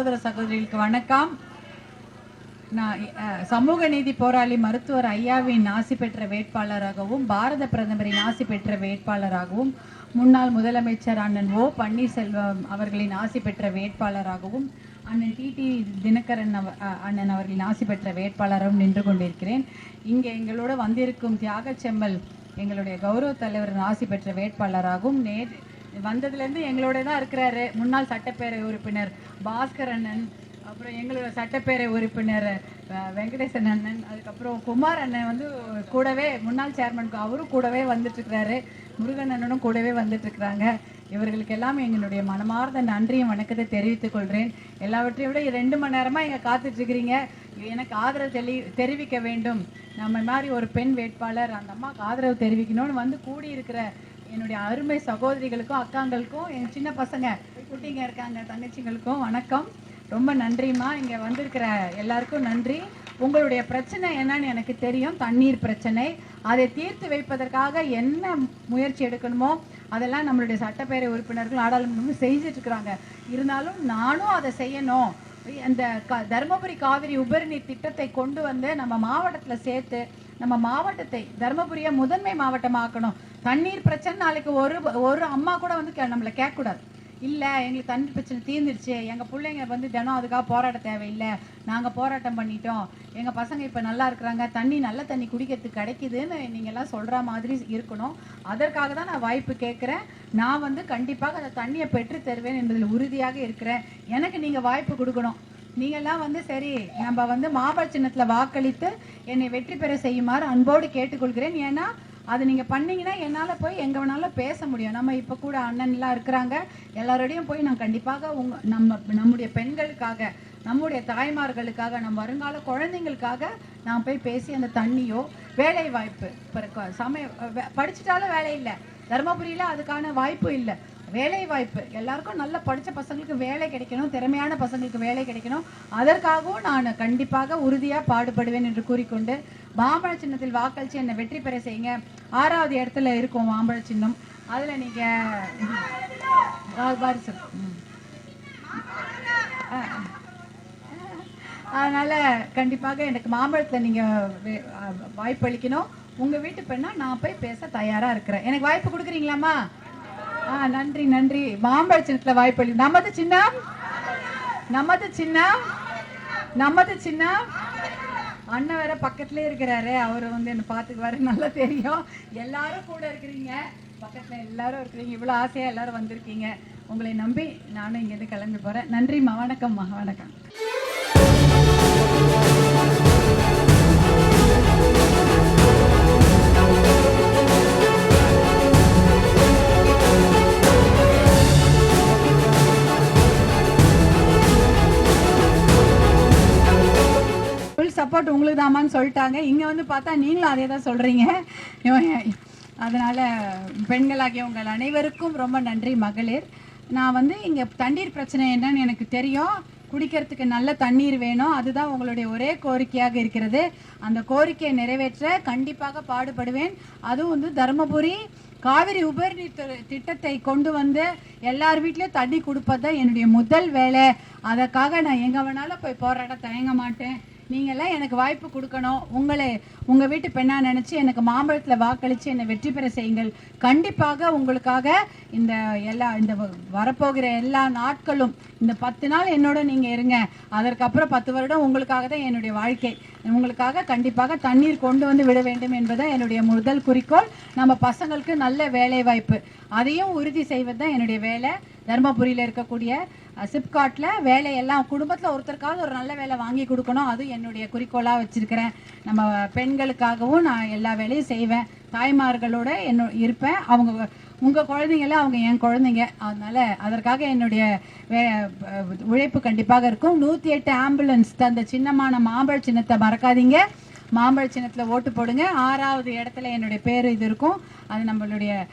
சகோதர சகோதரிகளுக்கு வணக்கம். நான் சமூக நீதி போராளி மருத்துவர் ஐயாவின் ஆசி பெற்ற வேட்பாளராகவும் பாரத பிரதமரின் ஆசி பெற்ற வேட்பாளராகவும் முன்னாள் முதலமைச்சர் அண்ணன் ஓ பன்னீர்செல்வம் அவர்களின் ஆசி பெற்ற வேட்பாளராகவும் அண்ணன் டிடி தினகரன் அண்ணன் அவர்களின் ஆசி பெற்ற வேட்பாளராகவும் நின்று கொண்டிருக்கிறேன். இங்கே எங்களோட வந்திருக்கும் தியாகச் செம்மல் எங்களுடைய கௌரவ தலைவரின் ஆசி பெற்ற வேட்பாளராகவும் நேர் வந்ததுலேருந்து எங்களோட தான் இருக்கிறாரு. முன்னாள் சட்டப்பேரவை உறுப்பினர் பாஸ்கர் அண்ணன் அப்புறம் எங்களோட சட்டப்பேரவை உறுப்பினர் வெங்கடேசன் அண்ணன் அதுக்கப்புறம் குமார் அண்ணன் வந்து கூடவே முன்னாள் சேர்மனுக்கு அவரும் கூடவே வந்துட்டுருக்கிறாரு. முருகன் அண்ணனும் கூடவே வந்துட்டுருக்குறாங்க. இவர்களுக்கு எல்லாம் எங்களுடைய மனமார்ந்த நன்றியும் வணக்கத்தை தெரிவித்துக் கொள்கிறேன் எல்லாவற்றையும் விட ரெண்டு மணி நேரமாக இங்க காத்துட்ருக்கிறீங்க. எனக்கு ஆதரவு தெளி தெரிவிக்க வேண்டும். நம்ம மாதிரி ஒரு பெண் வேட்பாளர் அந்த அம்மாவுக்கு ஆதரவு தெரிவிக்கணும்னு வந்து கூடியிருக்கிற என்னுடைய அருமை சகோதரிகளுக்கும் அக்காங்களுக்கும் என் சின்ன பசங்க குட்டிங்க இருக்காங்க தங்கச்சிங்களுக்கும் வணக்கம். ரொம்ப நன்றிம்மா. இங்க வந்திருக்கிற எல்லாருக்கும் நன்றி. உங்களுடைய பிரச்சனை என்னன்னு எனக்கு தெரியும். தண்ணீர் பிரச்சனை. அதை தீர்த்து வைப்பதற்காக என்ன முயற்சி எடுக்கணுமோ அதெல்லாம் நம்மளுடைய சட்டப்பேரவை உறுப்பினர்கள் நாடாளுமன்றம் செஞ்சுட்டு இருக்கிறாங்க. இருந்தாலும் நானும் அதை செய்யணும். அந்த க- தருமபுரி காவிரி உபரிநீர் திட்டத்தை கொண்டு வந்து நம்ம மாவட்டத்தில் சேர்த்து நம்ம மாவட்டத்தை தருமபுரியை முதன்மை மாவட்டமாக்கணும். தண்ணீர் பிரச்சனை நாளைக்கு ஒரு ஒரு அம்மா கூட வந்து கே- நம்மளை கேட்கக்கூடாது. இல்லை எங்களுக்கு தண்ணி பிரச்சனை தீர்ந்துருச்சு. எங்கள் பிள்ளைங்க வந்து தினம் அதுக்காக போராட தேவையில்லை. நாங்கள் போராட்டம் பண்ணிட்டோம். எங்கள் பசங்க இப்போ நல்லா இருக்கிறாங்க. தண்ணி நல்ல தண்ணி குடிக்கிறதுக்கு கிடைக்குதுன்னு நீங்கள் எல்லாம் சொல்கிற மாதிரி இருக்கணும். அதற்காக தான் நான் வாய்ப்பு கேட்குறேன். நான் வந்து கண்டிப்பாக அந்த தண்ணியை பெற்று தருவேன் என்பதில் உறுதியாக இருக்கிறேன். எனக்கு நீங்கள் வாய்ப்பு கொடுக்கணும். நீங்கள்லாம் வந்து சரி நம்ம வந்து மாபல் சின்னத்தில் வாக்களித்து என்னை வெற்றி பெற செய்யுமாறு அன்போடு கேட்டுக்கொள்கிறேன். ஏன்னா அது நீங்கள் பண்ணீங்கன்னா என்னால் போய் எங்கே வேணாலும் பேச முடியும். நம்ம இப்போ கூட அண்ணன்லாம் இருக்கிறாங்க. எல்லாரோடையும் போய் நான் கண்டிப்பாக உங்க நம்ம நம்முடைய பெண்களுக்காக நம்முடைய தாய்மார்களுக்காக நம் வருங்கால குழந்தைங்களுக்காக நான் போய் பேசி அந்த தண்ணியோ வேலை வாய்ப்பு இப்போ சமய படிச்சிட்டாலும் வேலை இல்லை. தருமபுரியில் அதுக்கான வாய்ப்பு இல்லை. வேலை வாய்ப்பு எல்லாருக்கும் நல்ல படித்த பசங்களுக்கு வேலை கிடைக்கணும் திறமையான பசங்களுக்கு வேலை கிடைக்கணும். அதற்காகவும் நான் கண்டிப்பாக உறுதியாக பாடுபடுவேன் என்று கூறிக்கொண்டு மாம்பழ சின்னத்தில் வாக்களித்து என்னை வெற்றி பெற செய்யுங்க. ஆறாவது இடத்துல இருக்கும் மாம்பழ சின்னம். அதில் நீங்கள் பாரு சார் கண்டிப்பாக எனக்கு மாம்பழத்தில் நீங்கள் வாய்ப்பு அளிக்கணும் வாய்ப்பளிக்கணும். வீட்டு பெண்ணா நான் போய் பேச தயாராக இருக்கிறேன். எனக்கு வாய்ப்பு கொடுக்குறீங்களாம்மா? நன்றி நன்றி. மாம்பழ சின்னத்துல வாய்ப்பளி நமது சின்னம்? நமது சின்னம்? நமது சின்னம்? அண்ணன் வேற பக்கத்துலயே இருக்கிறாரு. அவர் வந்து என்ன பாத்துக்குவாரு நல்லா தெரியும். எல்லாரும் கூட இருக்கிறீங்க. பக்கத்துல எல்லாரும் இருக்கிறீங்க. இவ்வளவு ஆசையா எல்லாரும் வந்திருக்கீங்க. உங்களை நம்பி நானும் இங்கேருந்து கிளம்பி போறேன். நன்றிம்மா வணக்கம்மா வணக்கம். ஃபுல் உங்களுக்கு தாமான்னு சொல்லிட்டாங்க. இங்கே வந்து பார்த்தா நீங்களும் அதே தான் சொல்கிறீங்க அதனால் பெண்களாகிய உங்கள் அனைவருக்கும் ரொம்ப நன்றி மகளிர். நான் வந்து இங்கே தண்ணீர் பிரச்சனை என்னன்னு எனக்கு தெரியும். குடிக்கிறதுக்கு நல்ல தண்ணீர் வேணும். அதுதான் உங்களுடைய ஒரே கோரிக்கையாக இருக்கிறது. அந்த கோரிக்கையை நிறைவேற்ற கண்டிப்பாக பாடுபடுவேன். அதுவும் வந்து தருமபுரி காவிரி உபரிநீர் திட்டத்தை கொண்டு வந்து எல்லார் வீட்லேயும் தண்ணி கொடுப்பது தான் என்னுடைய முதல் வேலை. அதற்காக நான் எங்கே வேணாலும் போய் போராட தயங்க மாட்டேன். நீங்கள்லாம் எனக்கு வாய்ப்பு கொடுக்கணும். உங்களை உங்கள் வீட்டு பெண்ணாக நினச்சி எனக்கு மாம்பழத்தில் வாக்களித்து என்னை வெற்றி பெற செய்யுங்கள். கண்டிப்பாக உங்களுக்காக இந்த எல்லா இந்த வ- வரப்போகிற எல்லா நாட்களும் இந்த பத்து நாள் என்னோட நீங்கள் இருங்க. அதற்கப்புறம் பத்து வருடம் உங்களுக்காக தான் என்னுடைய வாழ்க்கை. உங்களுக்காக கண்டிப்பாக தண்ணீர் கொண்டு வந்து விட வேண்டும் என்பதுதான் என்னுடைய முதல் குறிக்கோள். நம்ம பசங்களுக்கு நல்ல வேலை வாய்ப்பு அதையும் உறுதி செய்வது தான் என்னுடைய வேலை. தருமபுரியில் இருக்கக்கூடிய சிப்காட்டில் வேலையெல்லாம் குடும்பத்தில் ஒருத்தருக்காவது ஒரு நல்ல வேலை வாங்கி கொடுக்கணும். அது என்னுடைய குறிக்கோளாக வச்சுருக்கிறேன். நம்ம பெண்களுக்காகவும் நான் எல்லா வேலையும் செய்வேன். தாய்மார்களோட என்ன இருப்பேன். அவங்க உங்கள் குழந்தைங்கள அவங்க என் குழந்தைங்க. அதனால் அதற்காக என்னுடைய வே உழைப்பு கண்டிப்பாக இருக்கும். நூற்றி எட்டு ஆம்புலன்ஸ் தந்த சின்னமான மாம்பழ சின்னத்தை மறக்காதீங்க. மாம்பழ சின்னத்தில் ஓட்டு போடுங்க. ஆறாவது இடத்துல என்னுடைய பேர் இது இருக்கும். அது நம்மளுடைய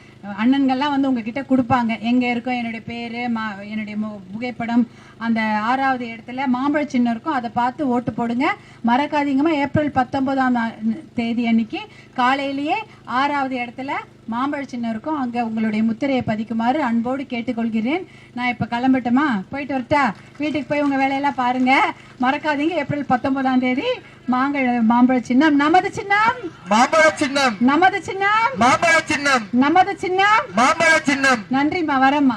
அண்ணன்கள்லாம் வந்து உங்ககிட்ட கொடுப்பாங்க. எங்கே இருக்கும் என்னுடைய பேர் மா என்னுடைய மு- புகைப்படம் அந்த ஆறாவது இடத்துல மாம்பழ சின்னம் இருக்கும். அதை பார்த்து ஓட்டு போடுங்க. மறக்காதீங்கம்மா ஏப்ரல் பத்தொம்போதாம் தேதி அன்னைக்கு காலையிலேயே ஆறாவது இடத்துல மாம்பழ சின்னம் இருக்கும். அங்கே உங்களுடைய முத்திரையை பதிக்குமாறு அன்போடு கேட்டுக்கொள்கிறேன். நான் இப்போ கிளம்பட்டுமா? போயிட்டு வரட்டா? வீட்டுக்கு போய் உங்கள் வேலையெல்லாம் பாருங்கள் மறக்காதீங்க. ஏப்ரல் பத்தொம்போதாம் தேதி மாங்கழ மாம்பழ சின்னம். நமது சின்னம். மாம்பழ சின்னம். நமது சின்னம். மாம்பழ சின்னம். நமது சின்னம். மாம்பழ சின்னம். நன்றிம்மா வரேம்மா.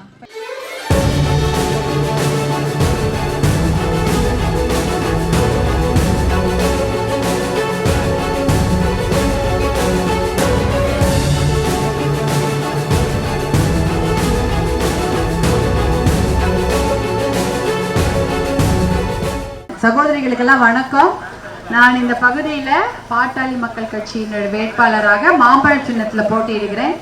சகோதரிகளுக்கெல்லாம் வணக்கம். நான் இந்த பகுதியில பாட்டாளி மக்கள் கட்சியினுடைய வேட்பாளராக மாம்பழ சின்னத்துல போட்டியிடுகிறேன்.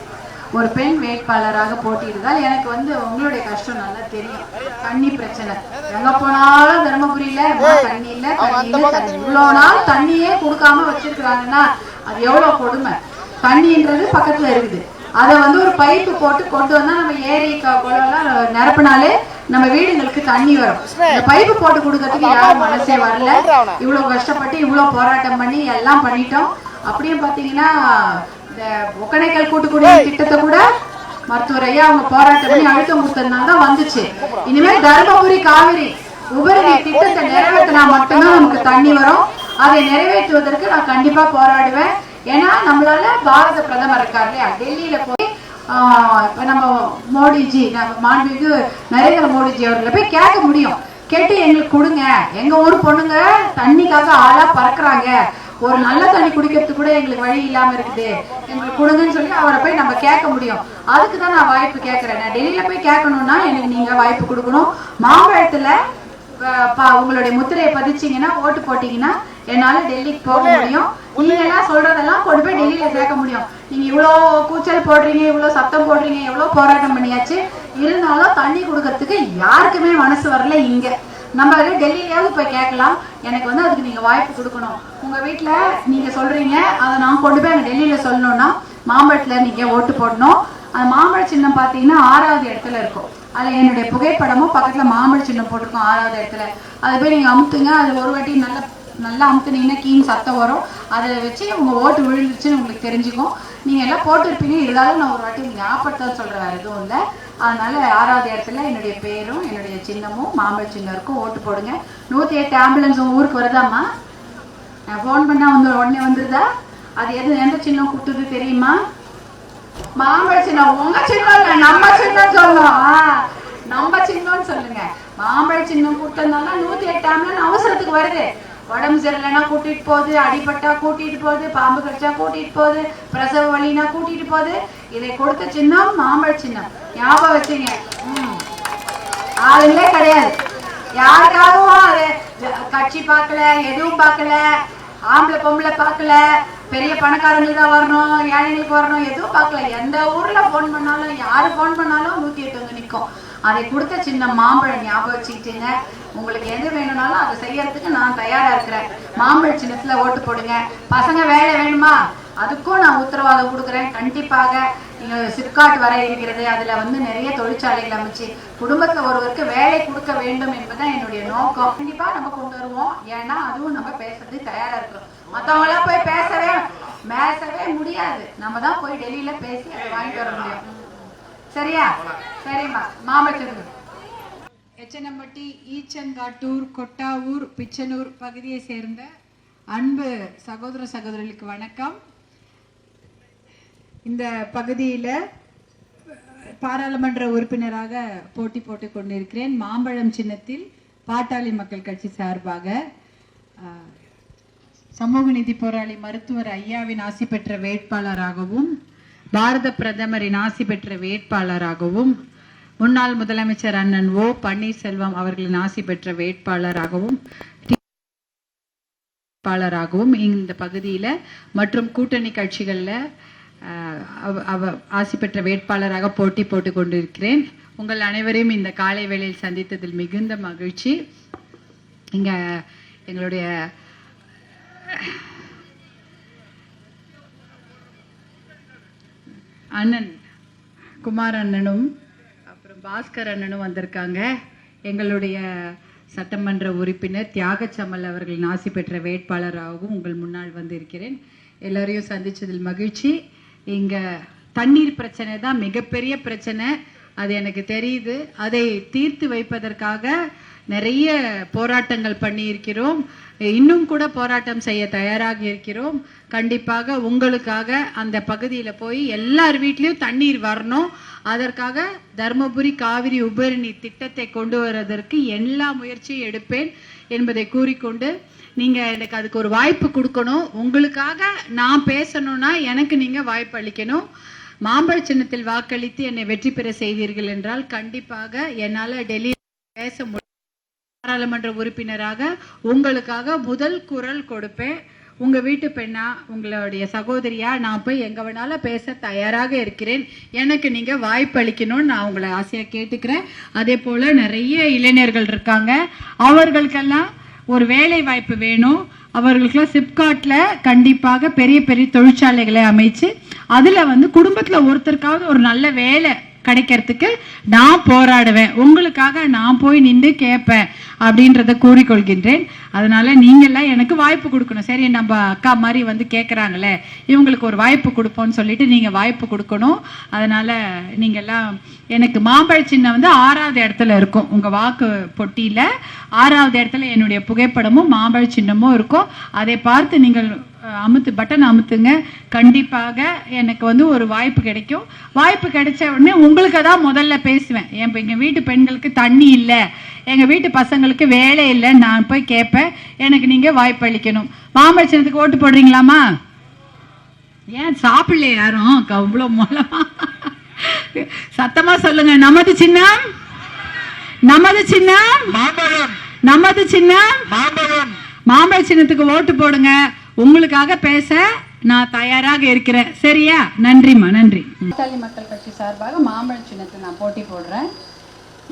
ஒரு பெண் வேட்பாளராக போட்டியிடுதால் எனக்கு வந்து உங்களுடைய கஷ்டம் நல்லா தெரியும். தண்ணி பிரச்சனை. எங்க போனாலும் தருமபுரியில தண்ணி இல்ல தண்ணி. இல்ல நாள் தண்ணியே கொடுக்காம வச்சிருக்கிறாங்கன்னா அது எவ்வளவு கொடுமை? தண்ணின்றது பக்கத்துல இருக்குது. அதை வந்து ஒரு பைப்பு போட்டு கொண்டு வந்தா நம்ம ஏரி குளம்லாம் நிரப்பினாலே நம்ம வீடுங்களுக்கு தண்ணி வரும். இந்த பைப்பு போட்டு கொடுக்கறதுக்கு யாரும் மனசே வரல. இவ்வளவு கஷ்டப்பட்டு இவ்வளவு போராட்டம் பண்ணி எல்லாம் பண்ணிட்டோம். அப்படியும் பாத்தீங்கன்னா இந்த ஒக்கணைக்கல் கூட்டுக்குடிநீர் திட்டத்தை கூட மருத்துவர் ஐயா அவங்க போராட்டம் பண்ணி அழுத்தம் கொடுத்ததுனால தான் வந்துச்சு. இனிமேல் தருமபுரி காவிரி உபரி திட்டத்தை நிறைவேற்றினா மட்டும்தான் நமக்கு தண்ணி வரும். அதை நிறைவேற்றுவதற்கு நான் கண்டிப்பா போராடுவேன். ஏன்னா நம்மளால பாரத பிரதமர் இருக்கார் இல்லையா? டெல்லியில இப்போ நம்ம மோடிஜி நம்ம மாண்புமிகு நரேந்திர மோடிஜி அவர்களை போய் கேட்க முடியும். கேட்டு எங்களுக்கு கொடுங்க. எங்க ஊர் பொண்ணுங்க தண்ணிக்காக ஆளா பறக்குறாங்க. ஒரு நல்ல தண்ணி குடிக்கிறதுக்கு கூட எங்களுக்கு வழி இல்லாம இருக்குது. எங்களுக்கு கொடுங்கன்னு சொல்லி அவரை போய் நம்ம கேட்க முடியும். அதுக்கு தான் நான் வாய்ப்பு கேட்கறேன். நான் டெல்லியில போய் கேட்கணும்னா எனக்கு நீங்க வாய்ப்பு கொடுக்கணும். மாம்பழத்துல பா- உங்களுடைய முத்திரையை பதிச்சீங்கன்னா ஓட்டு போட்டீங்கன்னா என்னால டெல்லிக்கு போக முடியும். நீங்க எல்லாம் சொல்றதெல்லாம் கொண்டு போய் டெல்லியில சேர்க்க முடியும். நீங்க இவ்வளோ கூச்சல் போடுறீங்க இவ்வளோ சத்தம் போடுறீங்க எவ்வளோ போராட்டம் பண்ணியாச்சு. இருந்தாலும் தண்ணி கொடுக்கறதுக்கு யாருக்குமே மனசு வரல இங்க. நம்ம அதை டெல்லியிலயாவது போய் கேட்கலாம். எனக்கு வந்து அதுக்கு நீங்க வாய்ப்பு கொடுக்கணும். உங்க வீட்ல நீங்க சொல்றீங்க. அதை நான் கொண்டு போய் அங்க டெல்லியில சொல்லணும்னா மாம்பழத்துல நீங்க ஓட்டு போடணும். அந்த மாம்பழ சின்னம் பாத்தீங்கன்னா ஆறாவது இடத்துல இருக்கும். அதுல என்னுடைய புகைப்படமும் பக்கத்துல மாம்பழ சின்னம் போட்டிருக்கோம் ஆறாவது இடத்துல. அதை போய் நீங்க அமுத்துங்க. அது ஒரு வாட்டி நல்ல நல்லா அமுத்துனீங்கன்னா கீன் சத்தம் வரும். அதை வச்சு உங்க ஓட்டு விழுந்துச்சுன்னு உங்களுக்கு தெரிஞ்சுக்கும். நீங்க எல்லாம் போட்டிருப்பீங்க. இருந்தாலும் நான் ஒரு வாட்டி ஞாபகத்தை சொல்றேன். வேறு எதுவும் இல்லை. அதனால ஆறாவது இடத்துல என்னுடைய பேரும் என்னுடைய சின்னமும் மாம்பழ சின்னம் இருக்கும் ஓட்டு போடுங்க. நூத்தி எட்டு ஆம்புலன்ஸ் உங்கள் ஊருக்கு வருதாம்மா? நான் ஃபோன் பண்ணா வந்து உடனே வந்துருதா? அது எது எந்த சின்னம் கொடுத்தது தெரியுமா? மாம்பழ சின்னம். உங்க சின்னம் நம்ம சின்னம் சொல்லும் நம்ம சின்னம்னு சொல்லுங்க. மாம்பழ சின்னம் கொடுத்ததுனால நூத்தி எட்டு ஆம்புலன்ஸ் அவசரத்துக்கு வருது. உடம்பு சரியில்லைன்னா கூட்டிட்டு போகுது அடிபட்டா கூட்டிட்டு போகுது பாம்பு கடிச்சா கூட்டிட்டு போகுது பிரசவ வழினா கூட்டிட்டு போகுது. இதை கொடுத்த சின்னம் மாம்பழ சின்னம். ஞாபகம் வச்சுங்க. ஆளுங்களே கிடையாது. யாருக்காகவும் அது கட்சி பார்க்கல எதுவும் பார்க்கல ஆம்பளை பொம்பளை பார்க்கல பெரிய பணக்காரங்களுக்கு தான் வரணும் ஏழைங்களுக்கு வரணும் எதுவும் பார்க்கல. எந்த ஊர்ல போன் பண்ணாலும் யாரு போன் பண்ணாலும் நூத்தி எட்டு வந்து நிற்கும் அதை கொடுத்த சின்ன மாம்பழம் ஞாபகம் வச்சுக்கிட்டுங்க. உங்களுக்கு எது வேணும்னாலும் அதை செய்யறதுக்கு நான் தயாரா இருக்கிறேன். மாம்பழ சின்னத்துல ஓட்டு போடுங்க. பசங்க வேலை வேணுமா? அதுக்கும் நான் உத்தரவாதம் கொடுக்குறேன். கண்டிப்பாக சிப்காட் வர இருக்கிறது. அதுல வந்து நிறைய தொழிற்சாலைகள் அமைச்சு குடும்பத்துல ஒருவருக்கு வேலை கொடுக்க வேண்டும் என்பதுதான் என்னுடைய நோக்கம். கண்டிப்பா நம்ம கொண்டு வருவோம். ஏன்னா அதுவும் நம்ம பேசுறது தயாரா இருக்கிறோம். மத்தவங்க எல்லாம் போய் பேசவே பேசவே முடியாது. நம்ம தான் போய் டெல்லியில பேசி அதை வாங்கிட்டு வர முடியும். சரியா? சரிம்மா. மாமச்சருக்கு எச்சனம்பட்டி ஈச்சங்காட்டூர் கொட்டாவூர் பிச்சனூர் பகுதியை சேர்ந்த அன்பு சகோதர சகோதரிகளுக்கு வணக்கம். இந்த பகுதியில் பாராளுமன்ற உறுப்பினராக போட்டி போட்டுக் கொண்டிருக்கிறேன். மாம்பழம் சின்னத்தில் பாட்டாளி மக்கள் கட்சி சார்பாக சமூக நீதி போராளி மருத்துவர் ஐயாவின் ஆசி பெற்ற வேட்பாளராகவும் பாரத பிரதமரின் ஆசி பெற்ற வேட்பாளராகவும் முன்னாள் முதலமைச்சர் அண்ணன் ஓ பன்னீர்செல்வம் அவர்களின் ஆசி பெற்ற வேட்பாளராகவும் வேட்பாளராகவும் இந்த பகுதியில் மற்றும் கூட்டணி கட்சிகளில் அவ- அவ ஆசி பெற்ற வேட்பாளராக போட்டி போட்டு கொண்டிருக்கிறேன். உங்கள் அனைவரையும் இந்த காலை வேளையில் சந்தித்ததில் மிகுந்த மகிழ்ச்சி. இங்கே எங்களுடைய அண்ணன் குமார் அண்ணனும் அப்புறம் பாஸ்கர் அண்ணனும் வந்திருக்காங்க. எங்களுடைய சட்டமன்ற உறுப்பினர் தியாகச்சமல் அவர்கள் நாசி பெற்ற வேட்பாளராகவும் உங்கள் முன்னால் வந்திருக்கிறேன். எல்லாரையும் சந்தித்ததில் மகிழ்ச்சி. இங்க தண்ணீர் பிரச்சனை தான் மிகப்பெரிய பிரச்சனை. அது எனக்கு தெரியுது. அதை தீர்த்து வைப்பதற்காக நிறைய போராட்டங்கள் பண்ணியிருக்கிறோம். இன்னும் கூட போராட்டம் செய்ய தயாராக இருக்கிறோம். கண்டிப்பாக உங்களுக்காக அந்த பகுதியில் போய் எல்லார் வீட்லேயும் தண்ணீர் வரணும். அதற்காக தருமபுரி காவிரி உபரிநீர் திட்டத்தை கொண்டு வருவதற்கு எல்லா முயற்சியும் எடுப்பேன் என்பதை கூறிக்கொண்டு நீங்கள் எனக்கு அதுக்கு ஒரு வாய்ப்பு கொடுக்கணும். உங்களுக்காக நான் பேசணும்னா எனக்கு நீங்கள் வாய்ப்பு அளிக்கணும். மாம்பழ சின்னத்தில் வாக்களித்து என்னை வெற்றி பெற செய்தீர்கள் என்றால் கண்டிப்பாக என்னால் டெல்லி பேச முடியும். பாராளுமன்ற உறுப்பினராக உங்களுக்காக முதல் குரல் கொடுப்பேன். உங்க வீட்டு பெண்ணா உங்களுடைய சகோதரியா நான் போய் எங்க வேணாலும் பேச தயாராக இருக்கிறேன். எனக்கு நீங்க வாய்ப்பு அளிக்கணும்னு நான் உங்களை ஆசையா கேட்டுக்கிறேன். அதே போல நிறைய இளைஞர்கள் இருக்காங்க. அவர்களுக்கெல்லாம் ஒரு வேலை வாய்ப்பு வேணும். அவர்களுக்கெல்லாம் சிப்காட்டில் கண்டிப்பாக பெரிய பெரிய தொழிற்சாலைகளை அமைச்சு அதில் வந்து குடும்பத்தில் ஒருத்தருக்காவது ஒரு நல்ல வேலை கிடைக்கிறதுக்கு நான் போராடுவேன். உங்களுக்காக நான் போய் நின்று கேட்பேன் அப்படின்றத கூறிக்கொள்கின்றேன். அதனால நீங்கள்லாம் எனக்கு வாய்ப்பு கொடுக்கணும். சரி நம்ம அக்கா மாதிரி வந்து கேட்குறாங்களே இவங்களுக்கு ஒரு வாய்ப்பு கொடுப்போம்னு சொல்லிட்டு நீங்க வாய்ப்பு கொடுக்கணும். அதனால நீங்கள்லாம் எனக்கு மாம்பழ சின்னம் வந்து ஆறாவது இடத்துல இருக்கும். உங்க வாக்கு பொட்டியில ஆறாவது இடத்துல என்னுடைய புகைப்படமும் மாம்பழ சின்னமும் இருக்கும். அதை பார்த்து நீங்கள் அமுத்து பட்டன் அமுத்துங்க. கண்டிப்பாக எனக்கு வந்து ஒரு வாய்ப்பு கிடைக்கும். வாய்ப்பு கிடைச்ச உடனே உங்களுக்கு தான் முதல்ல பேசுவேன். என் எங்க வீட்டு பெண்களுக்கு தண்ணி இல்லை. எங்க வீட்டு பசங்களுக்கு வேலை இல்லை. நான் போய் கேட்பேன். எனக்கு நீங்க வாய்ப்பு அளிக்கணும். மாம்பழ சின்னத்துக்கு ஓட்டு போடுறீங்களாமா ஏன் சாப்பிடல யாரும்? அவ்வளோ மூலமா சத்தமா சொல்லுங்க. நமது சின்னம்? நமது சின்னம்? நமது சின்னம்? மாம்பழம். மாம்பழ சின்னத்துக்கு ஓட்டு போடுங்க. உங்களுக்காக பேச நான் தயாராக இருக்கிறேன். சரியா? நன்றிம்மா நன்றி. இத்தாலி மக்கள் கட்சி சார்பாக மாம்பழ சின்னத்தை நான் போட்டி போடுறேன்.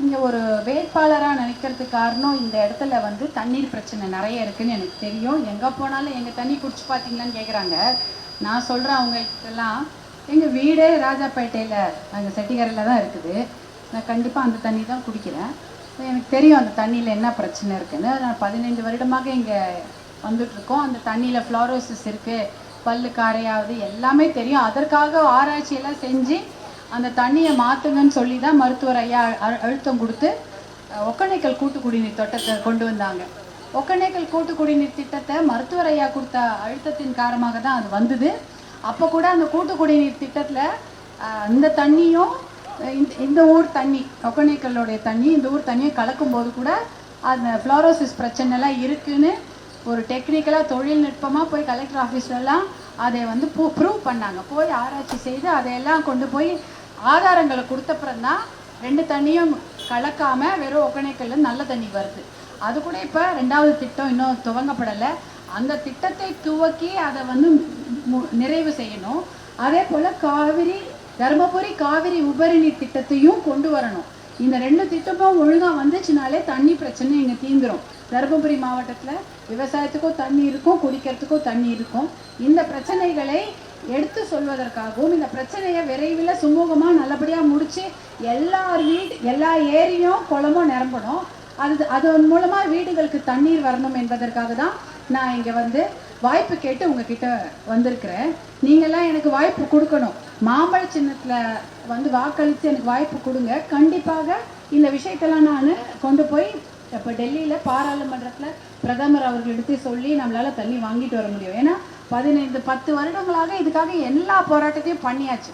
இங்கே ஒரு வேட்பாளராக நினைக்கிறதுக்கு காரணம் இந்த இடத்துல வந்து தண்ணீர் பிரச்சனை நிறைய இருக்குன்னு எனக்கு தெரியும். எங்கே போனாலும் எங்கள் தண்ணி குடிச்சு பார்த்தீங்களான்னு கேட்குறாங்க நான் சொல்கிறேன் அவங்களுக்கெல்லாம் எங்கள் வீடே ராஜாப்பேட்டையில் அங்கே செட்டிகரையில் தான் இருக்குது. நான் கண்டிப்பாக அந்த தண்ணி தான் குடிக்கிறேன். எனக்கு தெரியும் அந்த தண்ணியில் என்ன பிரச்சனை இருக்குன்னு. நான் பதினைந்து வருடமாக இங்கே வந்துட்டுருக்கோம். அந்த தண்ணியில் ஃப்ளாரோசிஸ் இருக்குது பல்லு காரையாவது எல்லாமே தெரியும். அதற்காக ஆராய்ச்சியெல்லாம் செஞ்சு அந்த தண்ணியை மாற்றுங்கன்னு சொல்லி தான் மருத்துவர் ஐயா அழுத்தம் கொடுத்து ஒக்கணைக்கல் கூட்டு குடிநீர் திட்டத்தை கொண்டு வந்தாங்க. ஒக்கணைக்கல் கூட்டு குடிநீர் திட்டத்தை மருத்துவர் ஐயா கொடுத்த அழுத்தத்தின் காரணமாக தான் அது வந்தது. அப்போ கூட அந்த கூட்டு குடிநீர் திட்டத்தில் இந்த தண்ணியும் இந்த இந்த ஊர் தண்ணி ஒக்கணைக்கல்லுடைய தண்ணி இந்த ஊர் தண்ணியை கலக்கும்போது கூட அந்த ஃப்ளோரோசிஸ் பிரச்சனைலாம் இருக்குன்னு ஒரு டெக்னிக்கலாக தொழில்நுட்பமாக போய் கலெக்டர் ஆஃபீஸ்லலாம் அதை வந்து ப்ரூவ் பண்ணாங்க. போய் ஆராய்ச்சி செய்து அதையெல்லாம் கொண்டு போய் ஆதாரங்களை கொடுத்தப்புறம் தான் ரெண்டு தண்ணியும் கலக்காம வெறும் ஒகனைக்கல்ல நல்ல தண்ணி வருது. அது கூட இப்போ ரெண்டாவது திட்டம் இன்னும் துவங்கப்படலை. அந்த திட்டத்தை துவக்கி அதை வந்து மு- நிறைவு செய்யணும். அதே போல் காவிரி தருமபுரி காவிரி உபரிநீர் திட்டத்தையும் கொண்டு வரணும். இந்த ரெண்டு திட்டமும் ஒழுங்காக வந்துச்சுனாலே தண்ணி பிரச்சனை இங்கே தீந்துடும் தருமபுரி மாவட்டத்தில் விவசாயத்துக்கும் தண்ணி இருக்கும் குடிக்கிறதுக்கும் தண்ணி இருக்கும். இந்த பிரச்சனைகளை எடுத்து சொல்வதற்காகவும் இந்த பிரச்சனையை விரைவில் சுமூகமாக நல்லபடியாக முடித்து எல்லார் வீடு எல்லா ஏரியும் குளமும் நிரம்பணும். அது அதன் மூலமாக வீடுகளுக்கு தண்ணீர் வரணும் என்பதற்காக தான் நான் இங்கே வந்து வாய்ப்பு கேட்டு உங்ககிட்ட வந்திருக்கிறேன். நீங்கள்லாம் எனக்கு வாய்ப்பு கொடுக்கணும். மாம்பழ சின்னத்தில் வந்து வாக்களித்து எனக்கு வாய்ப்பு கொடுங்க. கண்டிப்பாக இந்த விஷயத்தெல்லாம் நான் கொண்டு போய் இப்போ டெல்லியில் பாராளுமன்றத்தில் பிரதமர் அவர்களிடத்தை சொல்லி நம்மளால் தண்ணி வாங்கிட்டு வர முடியும். ஏன்னா பதினைந்து பத்து வருடங்களாக இதுக்காக எல்லா போராட்டத்தையும் பண்ணியாச்சு.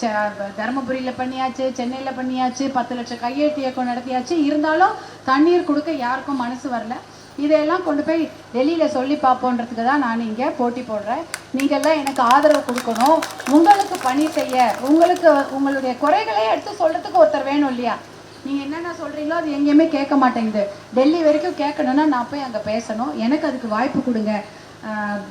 ச- தருமபுரியில் பண்ணியாச்சு சென்னையில் பண்ணியாச்சு பத்து லட்சம் கையெழுத்து இயக்கம் நடத்தியாச்சு. இருந்தாலும் தண்ணீர் கொடுக்க யாருக்கும் மனசு வரல. இதையெல்லாம் கொண்டு போய் டெல்லியில் சொல்லி பார்ப்போன்றதுக்கு தான் நான் இங்கே போட்டி போடுறேன். நீங்கள்லாம் எனக்கு ஆதரவு கொடுக்கணும். உங்களுக்கு பணி செய்ய உங்களுக்கு உங்களுடைய குறைகளை எடுத்து சொல்கிறதுக்கு ஒருத்தர் வேணும் இல்லையா? நீங்கள் என்னென்ன சொல்கிறீங்களோ அது எங்கேயுமே கேட்க மாட்டேங்குது. டெல்லி வரைக்கும் கேட்கணுன்னா நான் போய் அங்கே பேசணும். எனக்கு அதுக்கு வாய்ப்பு கொடுங்க.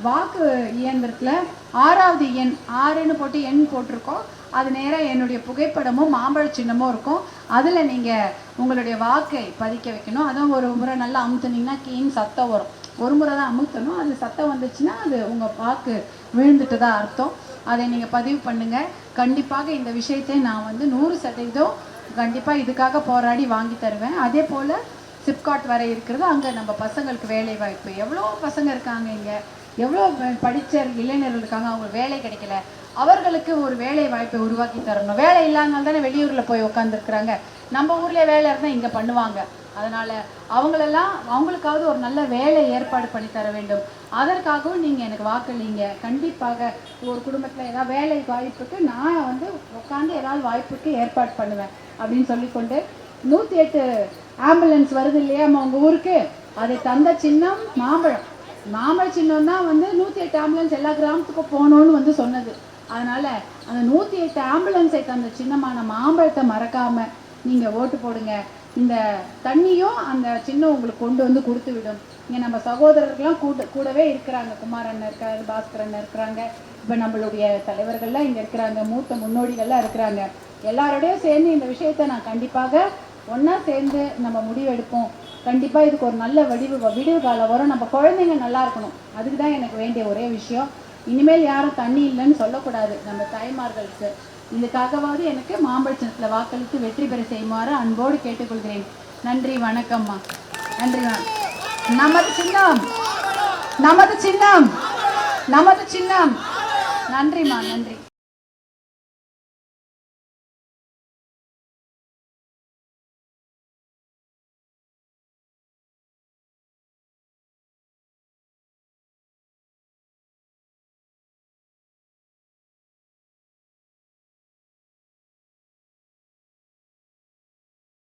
வாக்கு இயந்திரத்தில் ஆறாவது எண் ஆறுன்னு போட்டு எண் போட்டிருக்கோம். அது நேராக என்னுடைய புகைப்படமும் மாம்பழ சின்னமும் இருக்கும். அதில் நீங்கள் உங்களுடைய வாக்கை பதிக்க வைக்கணும். அதுவும் ஒரு முறை நல்லா அமுத்துனீங்கன்னா கீன்னு சத்தம் வரும். ஒரு முறை தான் அமுத்தணும். அது சத்தம் வந்துச்சுன்னா அது உங்கள் வாக்கு விழுந்துட்டு தான் அர்த்தம். அதை நீங்கள் பதிவு பண்ணுங்கள் கண்டிப்பாக இந்த விஷயத்தை நான் வந்து நூறு சதவீதம் கண்டிப்பாக இதுக்காக போராடி வாங்கி தருவேன். அதே போல் சிப்காட் வரை இருக்கிறது. அங்கே நம்ம பசங்களுக்கு வேலை வாய்ப்பு. எவ்வளோ பசங்க இருக்காங்க இங்கே. எவ்வளோ படித்த இளைஞர்கள் இருக்காங்க. அவங்களுக்கு வேலை கிடைக்கல. அவர்களுக்கு ஒரு வேலை வாய்ப்பை உருவாக்கி தரணும். வேலை இல்லாதனால தானே வெளியூரில் போய் உட்காந்துருக்குறாங்க நம்ம ஊர்லேயே வேலை இருந்தால் இங்கே பண்ணுவாங்க. அதனால் அவங்களெல்லாம் அவங்களுக்காவது ஒரு நல்ல வேலை ஏற்பாடு பண்ணி தர வேண்டும். அதற்காகவும் நீங்கள் எனக்கு வாக்களிங்க. கண்டிப்பாக ஒரு குடும்பத்தில் ஏதாவது வேலை வாய்ப்புக்கு நான் வந்து உட்காந்து ஏதாவது வாய்ப்புக்கு ஏற்பாடு பண்ணுவேன் அப்படின்னு சொல்லிக்கொண்டு நூற்றி எட்டு ஆம்புலன்ஸ் வருது இல்லையா உங்கள் ஊருக்கு? அது தந்த சின்னம் மாம்பழம். மாம்பழ சின்னம் தான் வந்து நூற்றி எட்டு ஆம்புலன்ஸ் எல்லா கிராமத்துக்கும் போகணும்னு வந்து சொன்னது. அதனால் அந்த நூற்றி எட்டு ஆம்புலன்ஸை தந்த சின்னமான மாம்பழத்தை மறக்காமல் நீங்கள் ஓட்டு போடுங்க. இந்த தண்ணியும் அந்த சின்னவங்களுக்கு கொண்டு வந்து கொடுத்து விடும் இங்கே நம்ம சகோதரர்கள்லாம் கூட கூடவே இருக்கிறாங்க. குமார் அண்ணன் இருக்காரு பாஸ்கர் அண்ணன் இருக்கிறாங்க. இப்போ நம்மளுடைய தலைவர்கள்லாம் இங்கே இருக்கிறாங்க. மூத்த முன்னோடிகள்லாம் இருக்கிறாங்க. எல்லாரோடையும் சேர்ந்து இந்த விஷயத்தை நான் கண்டிப்பாக ஒன்றா சேர்ந்து நம்ம முடிவெடுப்போம். கண்டிப்பாக இதுக்கு ஒரு நல்ல வடிவு விடிவு காலம் வரும். நம்ம குழந்தைங்க நல்லா இருக்கணும். அதுக்கு தான் எனக்கு வேண்டிய ஒரே விஷயம். இனிமேல் யாரும் தண்ணி இல்லைன்னு சொல்லக்கூடாது. நம்ம தாய்மார்களுக்கு. இதுக்காகவாவது எனக்கு மாம்பழச்சனத்தில் வாக்களித்து வெற்றி பெற செய்யுமாறு அன்போடு கேட்டுக்கொள்கிறேன். நன்றி வணக்கம்மா. நன்றி நமது சின்னம். நமது சின்னம். நமது சின்னம். நன்றிம்மா நன்றி.